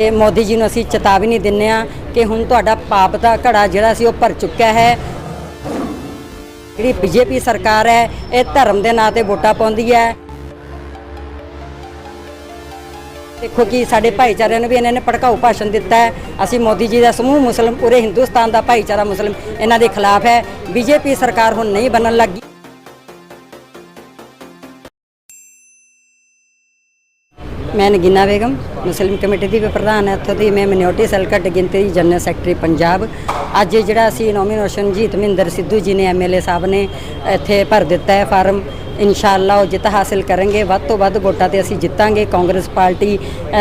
ਇਹ ਮੋਦੀ ਜੀ ਨੂੰ ਅਸੀਂ ਚੇਤਾਵਨੀ ਦਿੰਨੇ ਆ ਕਿ ਹੁਣ ਤੁਹਾਡਾ ਪਾਪ ਦਾ ਘੜਾ ਜਿਹੜਾ ਸੀ ਉਹ ਭਰ ਚੁੱਕਿਆ ਹੈ। ਜਿਹੜੀ ਬੀਜੇਪੀ ਸਰਕਾਰ ਹੈ, ਇਹ ਧਰਮ ਦੇ ਨਾਂ ਤੇ ਵੋਟਾਂ ਪਾਉਂਦੀ ਹੈ। ਦੇਖੋ ਕਿ ਸਾਡੇ ਭਾਈਚਾਰਿਆਂ ਨੂੰ ਵੀ ਇਹਨਾਂ ਨੇ ਭੜਕਾਊ ਭਾਸ਼ਣ ਦਿੱਤਾ ਹੈ। ਅਸੀਂ ਮੋਦੀ ਜੀ ਦਾ ਸਮੂਹ ਮੁਸਲਮ, ਪੂਰੇ ਹਿੰਦੁਸਤਾਨ ਦਾ ਭਾਈਚਾਰਾ ਮੁਸਲਮ, ਇਹਨਾਂ ਦੇ ਖਿਲਾਫ ਹੈ। ਬੀਜੇਪੀ ਸਰਕਾਰ ਹੁਣ ਨਹੀਂ ਬਣਨ ਲੱਗੀ। ਮੈਂ ਨਗੀਨਾ ਬੇਗਮ, ਮੁਸਲਿਮ ਕਮੇਟੀ ਦੀ ਵੀ ਪ੍ਰਧਾਨ ਹਾਂ। ਇੱਥੋਂ ਦੀ ਮੈਂ ਮਿਨੋਰਟੀ ਸੈੱਲ ਘੱਟ ਗਿਣਤੀ ਦੀ ਜਨਰਲ ਸੈਕਟਰੀ ਪੰਜਾਬ। ਅੱਜ ਜਿਹੜਾ ਅਸੀਂ ਨੋਮੀਨੇਸ਼ਨ ਜੀ ਧਰਮਿੰਦਰ ਸਿੱਧੂ ਜੀ ਨੇ ਐਮਐਲਏ ਸਾਹਿਬ ਨੇ ਇੱਥੇ ਭਰ ਦਿੱਤਾ ਹੈ ਫਾਰਮ। ਇਨਸ਼ਾਅੱਲਾ ਉਹ ਜਿੱਤ ਹਾਸਿਲ ਕਰਨਗੇ। ਵੱਧ ਤੋਂ ਵੱਧ ਵੋਟਾਂ ਤੇ ਅਸੀਂ ਜਿੱਤਾਂਗੇ। ਕਾਂਗਰਸ ਪਾਰਟੀ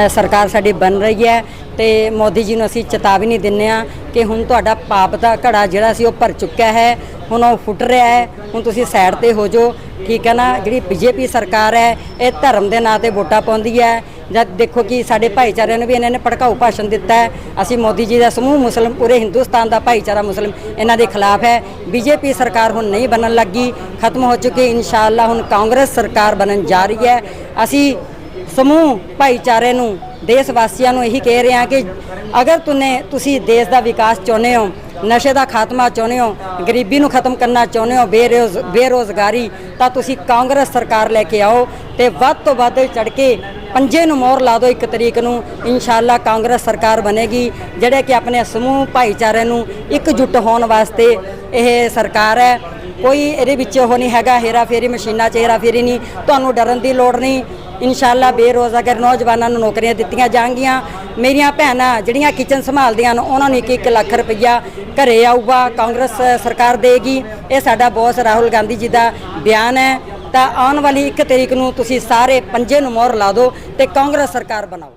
ਸਰਕਾਰ ਸਾਡੀ ਬਣ ਰਹੀ ਹੈ ਤੇ ਮੋਦੀ ਜੀ ਨੂੰ ਅਸੀਂ ਚੇਤਾਵਨੀ ਦਿੰਨੇ ਆ ਕਿ ਹੁਣ ਤੁਹਾਡਾ ਪਾਪ ਦਾ ਘੜਾ ਜਿਹੜਾ ਸੀ ਉਹ ਭਰ ਚੁੱਕਿਆ ਹੈ। ਹੁਣ ਉਹ ਫੁੱਟ ਰਿਹਾ ਹੈ। ਹੁਣ ਤੁਸੀਂ ਸਾਈਡ ਤੇ ਹੋ ਜਾਓ। ਠੀਕ ਹੈ ਨਾ ਜਿਹੜੀ ਬੀਜੇਪੀ ਸਰਕਾਰ ਹੈ, ਇਹ ਧਰਮ ਦੇ ਨਾਂ ਤੇ ਵੋਟਾਂ ਪਾਉਂਦੀ ਹੈ। ਜਦ ਦੇਖੋ ਕਿ ਸਾਡੇ ਭਾਈਚਾਰਿਆਂ ਨੂੰ ਵੀ ਇਹਨਾਂ ਨੇ ਭੜਕਾਊ ਭਾਸ਼ਣ ਦਿੱਤਾ ਹੈ। ਅਸੀਂ ਮੋਦੀ ਜੀ ਦਾ ਸਮੂਹ ਮੁਸਲਮ, ਪੂਰੇ ਹਿੰਦੁਸਤਾਨ ਦਾ ਭਾਈਚਾਰਾ ਮੁਸਲਮ, ਇਹਨਾਂ ਦੇ ਖਿਲਾਫ ਹੈ। ਬੀਜੇਪੀ ਸਰਕਾਰ ਹੁਣ ਨਹੀਂ ਬਣਨ ਲੱਗੀ, ਖਤਮ ਹੋ ਚੁੱਕੀ ਇਨਸ਼ਾਅੱਲਾ ਹੁਣ ਕਾਂਗਰਸ ਸਰਕਾਰ ਬਣਨ ਜਾ ਰਹੀ ਹੈ। ਅਸੀਂ ਸਮੂਹ ਭਾਈਚਾਰੇ ਨੂੰ ਦੇਸ਼ ਵਾਸੀਆਂ ਨੂੰ ਇਹੀ ਕਹਿ ਰਹੇ ਹਾਂ ਕਿ ਅਗਰ ਤੁਨੇ, ਤੁਸੀਂ ਦੇਸ਼ ਦਾ ਵਿਕਾਸ ਚਾਹੁੰਦੇ ਹੋ ਨਸ਼ੇ ਦਾ ਖਾਤਮਾ ਚਾਹੁੰਦੇ ਹੋ, ਗਰੀਬੀ ਨੂੰ ਖਤਮ ਕਰਨਾ ਚਾਹੁੰਦੇ ਹੋ, ਬੇਰੋਜ਼, ਬੇਰੋਜ਼ਗਾਰੀ, ਤਾਂ ਤੁਸੀਂ ਕਾਂਗਰਸ ਸਰਕਾਰ ਲੈ ਕੇ ਆਓ ਤੇ ਵੱਧ ਤੋਂ ਵੱਧ ਚੜ ਕੇ ਪੰਜੇ ਨੂੰ ਮੋਹਰ ਲਾ ਦਿਓ ਇੱਕ ਤਰੀਕ ਨੂੰ, ਇਨਸ਼ਾਅੱਲਾ ਕਾਂਗਰਸ ਸਰਕਾਰ ਬਣੇਗੀ, ਜਿਹੜੇ ਕਿ ਆਪਣੇ ਸਮੂਹ ਭਾਈਚਾਰੇ ਨੂੰ ਇਕਜੁੱਟ ਹੋਣ ਵਾਸਤੇ ਇਹ ਸਰਕਾਰ ਹੈ। ਕੋਈ ਇਹਦੇ ਵਿੱਚ ਉਹ ਨਹੀਂ ਹੈਗਾ ਹੇਰਾ ਫੇਰੀ ਮਸ਼ੀਨਾਂ 'ਚ ਹੇਰਾ ਫੇਰੀ ਨਹੀਂ, ਤੁਹਾਨੂੰ ਡਰਨ ਦੀ ਲੋੜ ਨਹੀਂ ਇਨਸ਼ਾਅੱਲਾ ਬੇਰੋਜ਼ਗਾਰ ਨੌਜਵਾਨਾਂ ਨੂੰ ਨੌਕਰੀਆਂ ਦਿੱਤੀਆਂ ਜਾਣਗੀਆਂ, ਮੇਰੀਆਂ ਭੈਣਾਂ ਜਿਹੜੀਆਂ ਕਿਚਨ ਸੰਭਾਲਦੀਆਂ ਹਨ ਉਹਨਾਂ ਨੂੰ 1-1 ਲੱਖ ਰੁਪਈਆ ਘਰੇ ਆਊਗਾ, ਕਾਂਗਰਸ ਸਰਕਾਰ ਦੇਗੀ। ਇਹ ਸਾਡਾ ਬੌਸ ਰਾਹੁਲ ਗਾਂਧੀ ਜੀ ਦਾ ਬਿਆਨ ਹੈ। ਤਾਂ ਆਉਣ ਵਾਲੀ 1 ਤਰੀਕ ਨੂੰ ਤੁਸੀਂ ਸਾਰੇ ਪੰਜੇ ਨੂੰ ਮੋਹਰ ਲਾ ਦਿਓ ਤੇ ਕਾਂਗਰਸ ਸਰਕਾਰ ਬਣਾਓ।